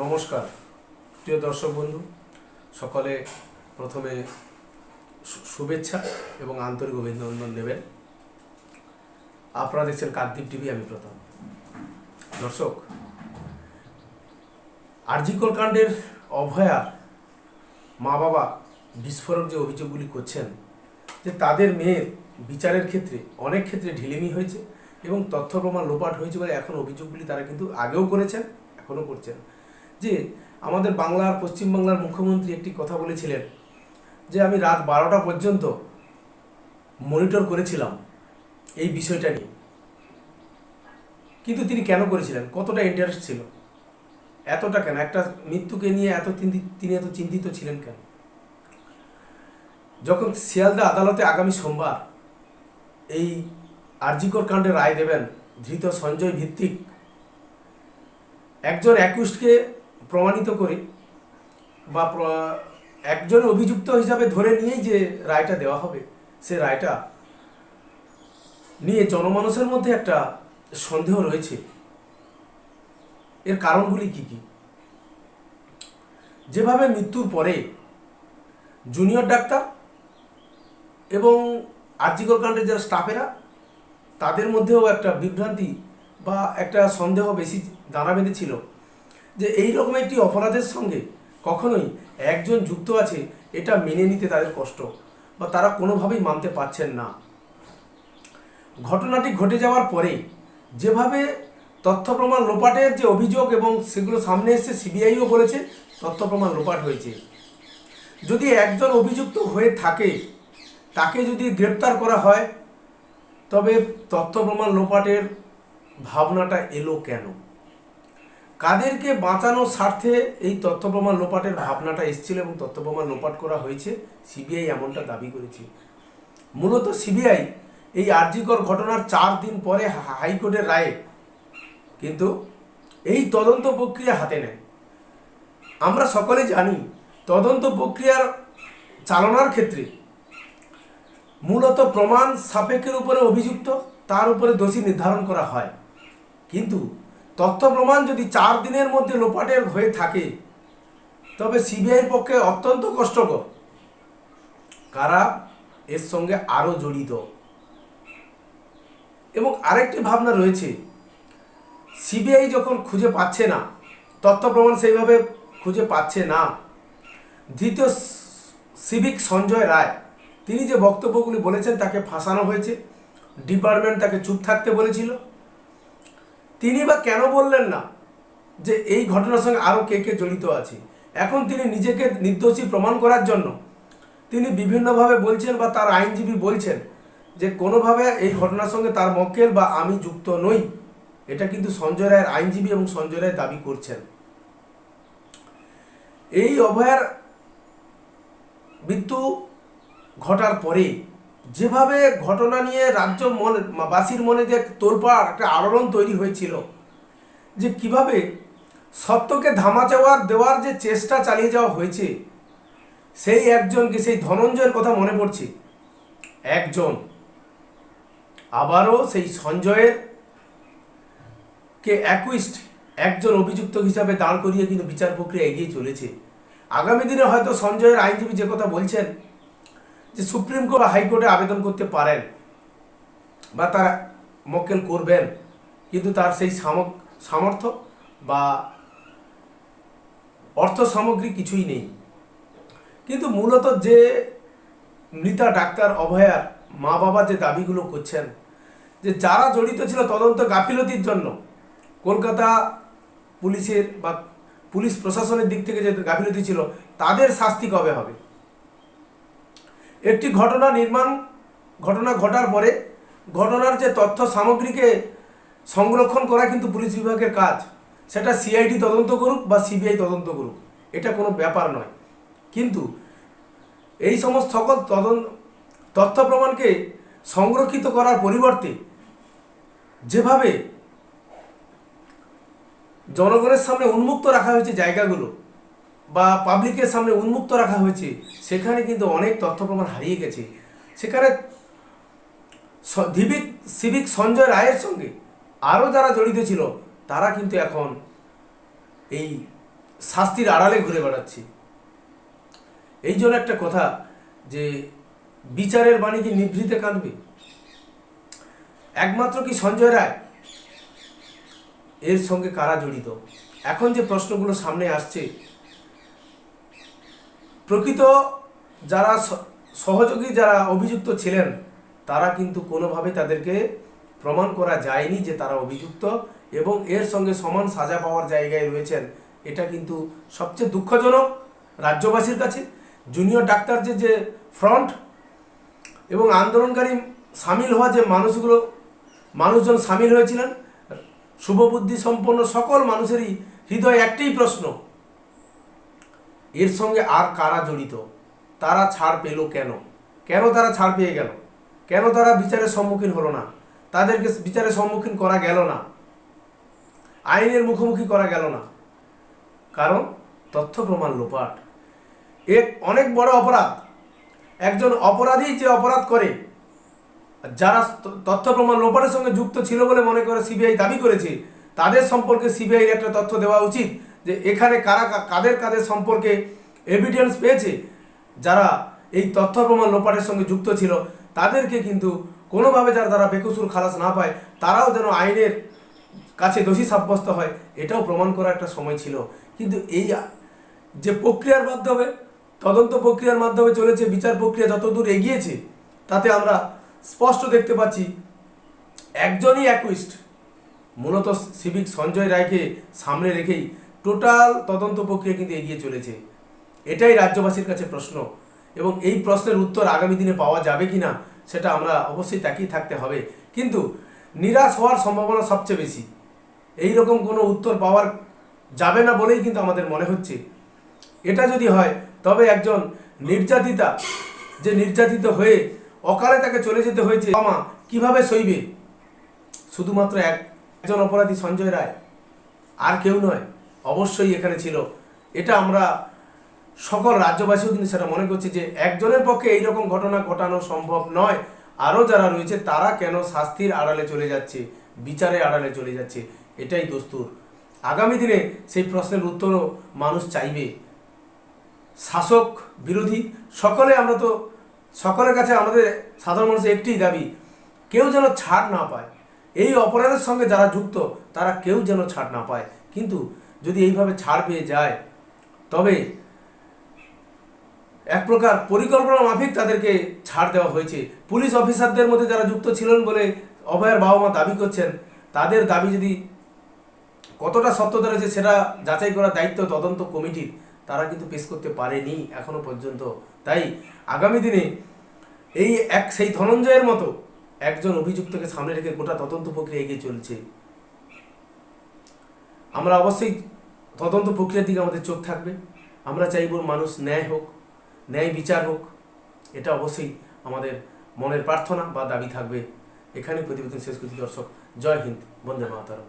নমস্কার, প্রিয় দর্শক বন্ধু, সকলে প্রথমে শুভেচ্ছা এবং আন্তরিক অভিনন্দন নেবেন। আপনারা দেখছেন কাকদ্বীপ টিভি, আমি প্রথম দর্শক আরজিকর কাণ্ডের অভয়ার মা বাবা বিস্ফোরক যে অভিযোগগুলি করছেন, যে তাদের মেয়ের বিচারের ক্ষেত্রে অনেক ক্ষেত্রে ঢিলেমি হয়েছে এবং তথ্য প্রমাণ লোপাট হয়েছে বলে এখন অভিযোগগুলি তারা কিন্তু আগেও করেছেন, এখনও করছেন। যে আমাদের বাংলার, পশ্চিমবাংলার মুখ্যমন্ত্রী একটি কথা বলেছিলেন, যে আমি রাত বারোটা পর্যন্ত মনিটর করেছিলাম এই বিষয়টা নিয়ে। কিন্তু তিনি কেন করেছিলেন? কতটা ইন্টারেস্ট ছিল? এতটা কেন? একটা মৃত্যুকে নিয়ে এত তিনি- এত চিন্তিত ছিলেন কেন? যখন শিয়ালদা আদালতে আগামী সোমবার এই আরজিকর কাণ্ডে রায় দেবেন ধৃত সঞ্জয় ভিত্তিক, একজন অ্যাকুস্টকে প্রমাণিত করে বা একজন অভিযুক্ত হিসাবে ধরে নিয়েই যে রায়টা দেওয়া হবে, সে রায়টা নিয়ে জনমানুষের মধ্যে একটা সন্দেহ রয়েছে। এর কারণগুলি কি কি? যেভাবে মৃত্যুর পরে জুনিয়র ডাক্তার এবং আর্জিকর কাণ্ডের যারা স্টাফেরা, তাদের মধ্যেও একটা বিভ্রান্তি বা একটা সন্দেহ বেশি দানা বেঁধেছিল। যে এই রকম একটি অপরাধের সঙ্গে কখনোই একজন যুক্ত আছে, এটা মেনে নিতে তাদের কষ্ট বা তারা কোনোভাবেই মানতে পারছেন না। ঘটনাটি ঘটে যাওয়ার পরে যেভাবে তথ্য প্রমাণ লোপাটের যে অভিযোগ এবং সেগুলো সামনে এসছে, সিবিআইও বলেছে, তথ্য প্রমাণ লোপাট হয়েছে। যদি একজন অভিযুক্ত হয়ে থাকে, তাকে যদি গ্রেপ্তার করা হয়, তবে তথ্য প্রমাণ লোপাটের ভাবনাটা এলো কেন? কাদেরকে বাঁচানোর স্বার্থে এই তথ্য প্রমাণ লোপাটের ভাবনাটা এসেছিল এবং তথ্য প্রমাণ লোপাট করা হয়েছে। সিবিআই এমনটা দাবি করেছে। মূলত সিবিআই এই আর্জিকর ঘটনার চার দিন পরে হাইকোর্টের রায়ে কিন্তু এই তদন্ত প্রক্রিয়া হাতে নেয়। আমরা সকলে জানি তদন্ত প্রক্রিয়ার চালনার ক্ষেত্রে মূলত প্রমাণ সাপেক্ষের উপরে অভিযুক্ত, তার উপরে দোষী নির্ধারণ করা হয়। কিন্তু তথ্য প্রমাণ যদি চার দিনের মধ্যে লোপাটের হয়ে থাকে, তবে সিবিআইয়ের পক্ষে অত্যন্ত কষ্টকর। কারা? এর সঙ্গে আরও জড়িত। এবং আরেকটি ভাবনা রয়েছে, সিবিআই যখন খুঁজে পাচ্ছে না তথ্য প্রমাণ সেইভাবে খুঁজে পাচ্ছে না। দ্বিতীয় সিভিক সঞ্জয় রায়, তিনি যে বক্তব্যগুলি বলেছেন তাকে ফাঁসানো হয়েছে, ডিপার্টমেন্ট তাকে চুপ থাকতে বলেছিল। তিনি বা কেন বললেন না যে এই ঘটনার সঙ্গে আরও কে কে জড়িত আছে? এখন তিনি নিজেকে নির্দোষী প্রমাণ করার জন্য তিনি বিভিন্নভাবে বলছেন বা তার আইনজীবী বলছেন যে কোনোভাবে এই ঘটনার সঙ্গে তার মক্কেল বা আমি যুক্ত নই। এটা কিন্তু সঞ্জয় রায়ের আইনজীবী এবং সঞ্জয় রায় দাবি করছেন। এই অভয়ার মৃত্যু ঘটার পরে যেভাবে ঘটনা নিয়ে রাজ্য মনে বাসীর মনে যে তোলপাড় একটা আলোড়ন তৈরি হয়েছিল, যে কীভাবে সত্যকে ধামা চাওয়ার দেওয়ার যে চেষ্টা চালিয়ে যাওয়া হয়েছে, সেই একজনকে, সেই ধনঞ্জয়ের কথা মনে পড়ছে? একজন। আবারও সেই সঞ্জয়ের কে অ্যাকুইস্ট, একজন অভিযুক্ত হিসাবে দাঁড় করিয়ে কিন্তু বিচার প্রক্রিয়া এগিয়ে চলেছে। আগামী দিনে হয়তো সঞ্জয়ের আইনজীবী যে কথা বলছেন যে সুপ্রিম কোর্ট হাইকোর্টে আবেদন করতে পারেন বা তারা মক্কেল করবেন, কিন্তু তার সেই সামর্থ্য বা অর্থ সামগ্রী কিছুই নেই। কিন্তু মূলত যে মৃতা ডাক্তার অভয়ার মা বাবা যে দাবিগুলো করছেন, যে যারা জড়িত ছিল তদন্ত গাফিলতির জন্য কলকাতা পুলিশের বা পুলিশ প্রশাসনের দিক থেকে যে গাফিলতি ছিল, তাদের শাস্তি কবে হবে? একটি ঘটনা নির্মাণ, ঘটনা ঘটার পরে ঘটনার যে তথ্য সামগ্রীকে সংরক্ষণ করা কিন্তু পুলিশ বিভাগের কাজ। সেটা সিআইডি তদন্ত করুক বা সিবিআই তদন্ত করুক, এটা কোনো ব্যাপার নয়। কিন্তু এই সমস্ত সকল তদন্ত তথ্য প্রমাণকে সংরক্ষিত করার পরিবর্তে যেভাবে জনগণের সামনে উন্মুক্ত রাখা হয়েছে জায়গাগুলো বা পাবলিকের সামনে উন্মুক্ত রাখা হয়েছে, সেখানে কিন্তু অনেক তথ্য প্রমাণ হারিয়ে গেছে। সেখানে দিবিক সিভিক সঞ্জয় রায়ের সঙ্গে আরও যারা জড়িত ছিল, তারা কিন্তু এখন এই শাস্তির আড়ালে ঘুরে বেড়াচ্ছে। এই জন্য একটা কথা যে, বিচারের বাণী কি নিভৃতে কাঁদবে? একমাত্র কি সঞ্জয় রায়? এর সঙ্গে কারা জড়িত? এখন যে প্রশ্নগুলো সামনে আসছে প্রকৃত যারা সহযোগী যারা অভিযুক্ত ছিলেন, তারা কিন্তু কোনোভাবে তাদেরকে প্রমাণ করা যায়নি যে তারা অভিযুক্ত এবং এর সঙ্গে সমান সাজা পাওয়ার জায়গায় রয়েছেন। এটা কিন্তু সবচেয়ে দুঃখজনক রাজ্যবাসীর কাছে। জুনিয়র ডাক্তার যে যে ফ্রন্ট এবং আন্দোলনকারী সামিল হওয়া যে মানুষগুলো, মানুষজন সামিল হয়েছিলেন, শুভবুদ্ধি সম্পন্ন সকল মানুষেরই হৃদয় একটাই প্রশ্ন এর সঙ্গে আর কারা জড়িত? তারা ছাড় পেল কেন? কেন তারা ছাড় পেয়ে গেল? কেন তারা বিচারের সম্মুখীন হলো না? তাদেরকে বিচারের সম্মুখীন করা গেল না? আইনের মুখোমুখি করা গেল না? কারণ তথ্য প্রমাণ লোপাট। এক অনেক বড় অপরাধ। একজন অপরাধী যে অপরাধ করে, যারা তথ্য প্রমাণ লোপাটের সঙ্গে যুক্ত ছিল বলে মনে করে সিবিআই দাবি করেছে, তাদের সম্পর্কে সিবিআই একটা তথ্য দেওয়া উচিত। যে এখানে কারা কাদের কাদের সম্পর্কে এভিডেন্স পেয়েছে, যারা এই তথ্য প্রমাণ লোপাটের সঙ্গে যুক্ত ছিল, তাদেরকে কিন্তু কোনোভাবে যারা তারা বেকসুর খালাস না পায়, তারাও যেন আইনের কাছে দোষী সাব্যস্ত হয়, এটাও প্রমাণ করার একটা সময় ছিল। কিন্তু এই যে প্রক্রিয়ার মাধ্যমে, তদন্ত প্রক্রিয়ার মাধ্যমে চলেছে, বিচার প্রক্রিয়া যতদূর এগিয়েছে, তাতে আমরা স্পষ্ট দেখতে পাচ্ছি, একজনই অ্যাকুইস্ট মূলত সিভিক সঞ্জয় রায়কে সামনে রেখেই টোটাল তদন্ত প্রক্রিয়া কিন্তু এগিয়ে চলেছে। এটাই রাজ্যবাসীর কাছে প্রশ্ন। এবং এই প্রশ্নের উত্তর আগামী দিনে পাওয়া যাবে কি না সেটা আমরা অবশ্যই তাকিয়ে থাকতে হবে। কিন্তু নিরাশ হওয়ার সম্ভাবনা সবচেয়ে বেশি। এই রকম কোনো উত্তর পাওয়ার যাবে না বলেই কিন্তু আমাদের মনে হচ্ছে। এটা যদি হয়, তবে একজন নির্যাতিতা, যে নির্যাতিত হয়ে অকালে তাকে চলে যেতে হয়েছে মামা কীভাবে সইবে? শুধুমাত্র এক, একজন অপরাধী সঞ্জয় রায়, আর কেউ নয়। অবশ্যই এখানে ছিল। এটা আমরা সকল রাজ্যবাসীও কিন্তু সেটা মনে করছি যে একজনের পক্ষে এই রকম ঘটনা ঘটানো সম্ভব নয়। আরও যারা রয়েছে তারা কেন শাস্তির আড়ালে চলে যাচ্ছে, বিচারের আড়ালে চলে যাচ্ছে, এটাই দস্তুর। আগামী দিনে সেই প্রশ্নের উত্তরও মানুষ চাইবে। শাসক, বিরোধী, সকলে আমরা তো, সকলের কাছে আমাদের সাধারণ মানুষের একটি দাবি, কেউ যেন ছাড় না পায়। এই অপরাধের সঙ্গে যারা যুক্ত তারা কেউ যেন ছাড় না পায়। কিন্তু যদি এইভাবে ছাড় পেয়ে যায়, তবে এক প্রকার পরিকল্পনা মাফিক তাদেরকে ছাড় দেওয়া হয়েছে। পুলিশ অফিসারদের মধ্যে যারা যুক্ত ছিলেন বলে অভয়ের বাবা মা দাবি করছেন, তাদের দাবি যদি কতটা সত্যতা রয়েছে সেটা যাচাই করার দায়িত্ব তদন্ত কমিটির। তারা কিন্তু পেশ করতে পারেনি এখনও পর্যন্ত। তাই আগামী দিনে এই এক সেই ধনঞ্জয়ের মতো একজন অভিযুক্তকে সামনে রেখে গোটা তদন্ত প্রক্রিয়া এগিয়ে চলছে। আমরা অবশ্যই তদন্ত প্রক্রিয়ার দিকে আমাদের চোখ থাকবে। আমরা চাইব মানুষ ন্যায় হোক, ন্যায় বিচার হোক, এটা অবশ্যই আমাদের মনের প্রার্থনা বা দাবি থাকবে। এখানে প্রতিবেদন শেষ করছি দর্শক, জয় হিন্দ, বন্দে মাতারম।